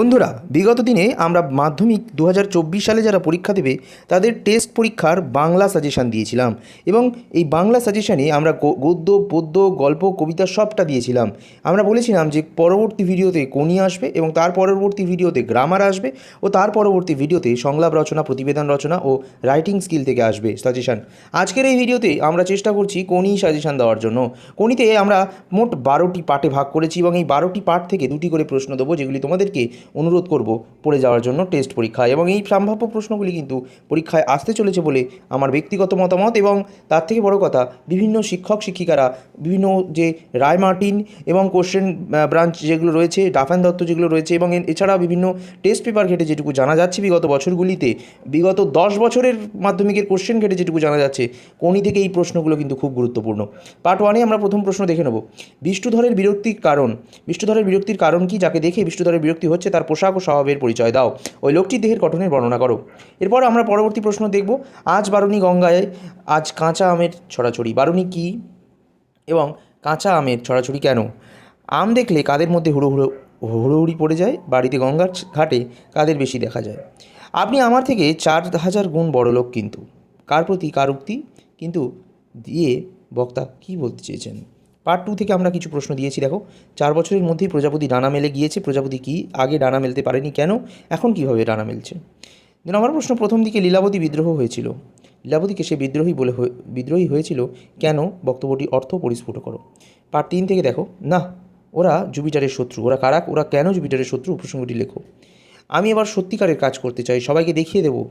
বন্ধুরা, বিগত দিনে আমরা মাধ্যমিক দু হাজার চব্বিশ সালে যারা পরীক্ষা দেবে, তাদের টেস্ট পরীক্ষার বাংলা সাজেশান দিয়েছিলাম এবং এই বাংলা সাজেশানে আমরা গদ্য, পদ্য, গল্প, কবিতা সবটা দিয়েছিলাম। আমরা বলেছিলাম যে পরবর্তী ভিডিওতে কোনি আসবে এবং তার পরবর্তী ভিডিওতে গ্রামার আসবে ও তার পরবর্তী ভিডিওতে সংলাপ রচনা, প্রতিবেদন রচনা ও রাইটিং স্কিল থেকে আসবে সাজেশান আজকের এই ভিডিওতে আমরা চেষ্টা করছি কোনি সাজেশান দেওয়ার জন্য। কোনিতে আমরা মোট বারোটি পার্টে ভাগ করেছি এবং এই বারোটি পার্ট থেকে দুটি করে প্রশ্ন দেবো যেগুলি তোমাদেরকে অনুরোধ করব পড়ে যাওয়ার জন্য টেস্ট পরীক্ষায়। এবং এই সম্ভাব্য প্রশ্নগুলি কিন্তু পরীক্ষায় আসতে চলেছে বলে আমার ব্যক্তিগত মতামত এবং তার থেকে বড় কথা, বিভিন্ন শিক্ষক, শিক্ষিকারা, বিভিন্ন যে রায় মার্টিন এবং কোশ্চেন ব্রাঞ্চ যেগুলো রয়েছে, ডাফান দত্ত যেগুলো রয়েছে এবং এছাড়া বিভিন্ন টেস্ট পেপার ঘেটে যেটুকু জানা যাচ্ছে বিগত বছরগুলিতে, বিগত দশ বছরের মাধ্যমিকের কোশ্চেন ঘেটে যেটুকু জানা যাচ্ছে, কোনি থেকে এই প্রশ্নগুলো কিন্তু খুব গুরুত্বপূর্ণ। পার্ট ওয়ানে আমরা প্রথম প্রশ্ন দেখে নেব। বিষ্ণুধরের বিরক্তির কারণ, বিষ্ণুধরের বিরক্তির কারণ কি? যাকে দেখে বিষ্ণুধরের বিরক্তি হচ্ছে তার পোশাক ও স্বভাবের পরিচয় দাও। ওই লোকটির দেহের গঠনের বর্ণনা করো। এরপর আমরা পরবর্তী প্রশ্ন দেখব, আজ বারুণী গঙ্গায়, আজ কাঁচা আমের ছড়াছড়ি। বারুণী কি এবং কাঁচা আমের ছড়াছড়ি কেন? আম দেখলে কাদের মধ্যে হুড়ো হুড়ো হুড়োহুড়ি পড়ে যায়? বাড়িতে গঙ্গার ঘাটে কাদের বেশি দেখা যায়? আপনি আমার থেকে চার হাজার গুণ বড় লোক কিন্তু। কার প্রতি কার উক্তি? কিন্তু দিয়ে বক্তা কি বলতে চেয়েছেন? পার্ট টু থেকে আমরা কিছু প্রশ্ন দিয়েছি, দেখো। চার বছরের মধ্যেই প্রজাপতি ডানা মেলে গিয়েছে, প্রজাপতি কি আগে ডানা মেলতে পারেনি কেন? এখন কীভাবে ডানা মেলছে? দু আমার প্রশ্ন, প্রথম দিকে লীলাবতী বিদ্রোহ হয়েছিল। লীলাবতীকে সে বিদ্রোহী বলে বিদ্রোহী হয়েছিল কেন? বক্তব্যটি অর্থ পরিস্ফুট করো। পার্ট তিন থেকে দেখো, না, ওরা জুপিটারের শত্রু। ওরা কারাক ওরা কেন জুপিটারের শত্রু? প্রসঙ্গটি লেখো। আমি এবার সত্যিকারের কাজ করতে চাই, সবাইকে দেখিয়ে দেব।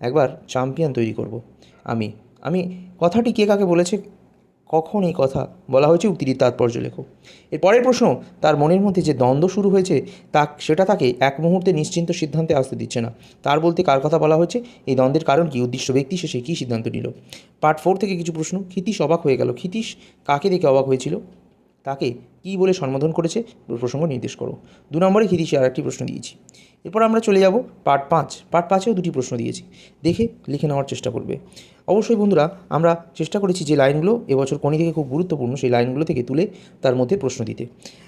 একবার চ্যাম্পিয়ন তৈরি করব। আমি আমি, কথাটি কে কাকে বলেছে? কখন এই কথা বলা হয়েছে উক্তিটির তাৎপর্য লেখো এর পরের প্রশ্ন, তার মনের মধ্যে যে দ্বন্দ্ব শুরু হয়েছে, তা সেটা তাকে এক মুহূর্তে নিশ্চিন্ত সিদ্ধান্তে আসতে দিচ্ছে না। তার বলতে কার কথা বলা হয়েছে? এই দ্বন্দ্বের কারণ কি? উদ্দিষ্ট ব্যক্তি শেষে কী সিদ্ধান্ত নিল? পার্ট ফোর থেকে কিছু প্রশ্ন। ক্ষিতীশ অবাক হয়ে গেল। ক্ষিতীশ কাকে দেখে অবাক হয়েছিল? তাকে কী বলে সম্বোধন করেছে প্রসঙ্গ নির্দেশ করো। দু নম্বরে ক্ষিতীশে আর একটি প্রশ্ন দিয়েছি। এরপর আমরা চলে যাব পার্ট পাঁচ। পার্ট পাঁচেও দুটি প্রশ্ন দিয়েছি। দেখে লিখে নেওয়ার চেষ্টা করবে। অবশ্যই বন্ধুরা, আমরা চেষ্টা করেছি যে লাইনগুলো এবছর কোনি থেকে খুব গুরুত্বপূর্ণ সেই লাইনগুলো থেকে তুলে তার মধ্যে প্রশ্ন দিতে।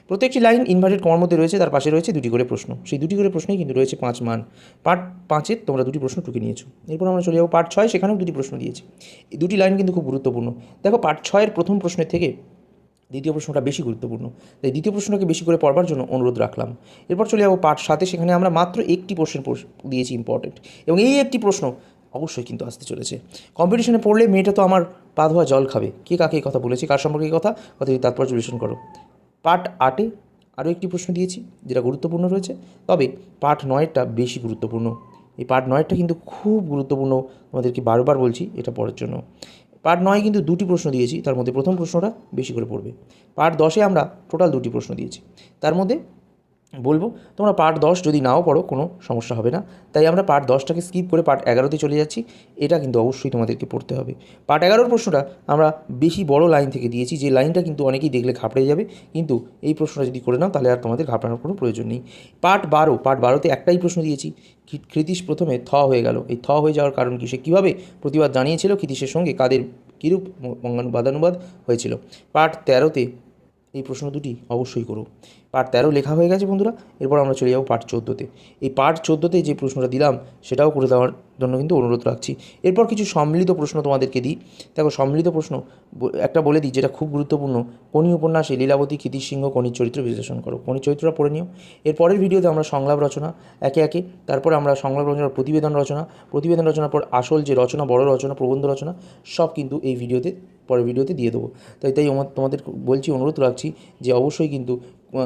প্রত্যেকটি লাইন ইনভার্টেড কমার মধ্যে রয়েছে, তার পাশে রয়েছে দুটি করে প্রশ্ন। সেই দুটি করে প্রশ্নেই কিন্তু রয়েছে পাঁচ মান। পার্ট পাঁচের তোমরা দুটি প্রশ্ন টুকে নিয়েছো। এরপর আমরা চলে যাব পার্ট ছয়, সেখানেও দুটি প্রশ্ন দিয়েছি। এই দুটি লাইন কিন্তু খুব গুরুত্বপূর্ণ। দেখো, পার্ট ছয়ের প্রথম প্রশ্নের থেকে দ্বিতীয় প্রশ্নটা বেশি গুরুত্বপূর্ণ। তাই দ্বিতীয় প্রশ্নকে বেশি করে পড়বার জন্য অনুরোধ রাখলাম। এরপর চলে যাব পার্ট সাথে সেখানে আমরা মাত্র একটি প্রশ্ন দিয়েছি ইম্পর্টেন্ট এবং এই একটি প্রশ্ন অবশ্যই কিন্তু আসতে চলেছে। কম্পিটিশনে পড়লে মেয়েটা তো আমার পা ধোয়া জল খাবে। কে কাকে এই কথা বলেছে? কার সম্পর্কে এই কথা? কথাটি তাৎপর্য বিশ্লেষণ করো। পার্ট আটে আরও একটি প্রশ্ন দিয়েছি, যেটা গুরুত্বপূর্ণ রয়েছে। তবে পার্ট নয়েরটা বেশি গুরুত্বপূর্ণ। এই পার্ট নয়টা কিন্তু খুব গুরুত্বপূর্ণ। তোমাদেরকে বারবার বলছি, এটা পড়ার জন্য। পার্ট নয় কিন্তু দুটি প্রশ্ন দিয়েছি, তার মধ্যে প্রথম প্রশ্নটা বেশি করে পড়বে। পার্ট দশে আমরা টোটাল দুটি প্রশ্ন দিয়েছি। তার মধ্যে বলব, তোমরা পার্ট দশ যদি নাও পড়ো, কোনো সমস্যা হবে না। তাই আমরা পার্ট দশটাকে স্কিপ করে পার্ট এগারোতে চলে যাচ্ছি। এটা কিন্তু অবশ্যই তোমাদেরকে পড়তে হবে। পার্ট এগারোর প্রশ্নটা আমরা বেশি বড় লাইন থেকে দিয়েছি, যে লাইনটা কিন্তু অনেকেই দেখলে ঘাবড়ে যাবে। কিন্তু এই প্রশ্নটা যদি করে নাও, তাহলে আর তোমাদের ঘাবড়ানোর কোনো প্রয়োজন নেই। পার্ট বারো পার্ট বারোতে একটাই প্রশ্ন দিয়েছি। কৃ- কৃতিশ প্রথমে থ হয়ে গেল। এই থ হয়ে যাওয়ার কারণ কি? সে কীভাবে প্রতিবাদ জানিয়েছিল? কৃতিশের সঙ্গে কাদের কীরূপ বঙ্গানুবাদানুবাদ হয়েছিল? পার্ট তেরোতে এই প্রশ্ন দুটি অবশ্যই করো। পার্ট তেরো লেখা হয়ে গেছে বন্ধুরা, এরপর আমরা চলে যাব পার্ট চোদ্দোতে। এই পার্ট চোদ্দোতে যে প্রশ্নটা দিলাম, সেটাও করে দেওয়ার জন্য কিন্তু অনুরোধ রাখছি। এরপর কিছু সম্মিলিত প্রশ্ন তোমাদেরকে দিই। দেখো, সম্মিলিত প্রশ্ন একটা বলে দিই যেটা খুব গুরুত্বপূর্ণ। কোনি উপন্যাসে লীলাবতী ক্ষিতিশ সিংহ চরিত্র বিশ্লেষণ করো। কনির চরিত্রটা পড়ে নিও। এর পরের ভিডিওতে আমরা সংলাপ রচনা, একে একে, তারপর আমরা সংলাপ রচনার প্রতিবেদন রচনা, প্রতিবেদন রচনার পর আসল যে রচনা, বড় রচনা, প্রবন্ধ রচনা, সব কিন্তু এই ভিডিওতে, পরের ভিডিওতে দিয়ে দেবো। তাই তাই তোমাদের বলছি, অনুরোধ রাখছি যে অবশ্যই কিন্তু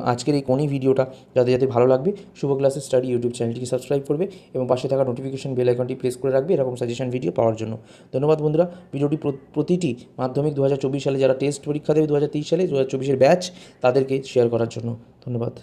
আজকের এই কোনি ভিডিওটা যাতে যাতে ভালো লাগবে, শুভ ক্লাসের স্টাডি ইউটিউব চ্যানেলটিকে সাবস্ক্রাইব করবে এবং পাশে থাকা নোটিফিকেশন বেল আইকনটি প্রেস করে রাখবে, এরকম সাজেশন ভিডিও পাওয়ার জন্য। ধন্যবাদ বন্ধুরা। ভিডিওটি প্র- প্রতিটি মাধ্যমিক দু হাজার চব্বিশ সালে যারা টেস্ট পরীক্ষা দেবে দু সালে দু হাজার ব্যাচ তাদেরকে শেয়ার করার জন্য। ধন্যবাদ।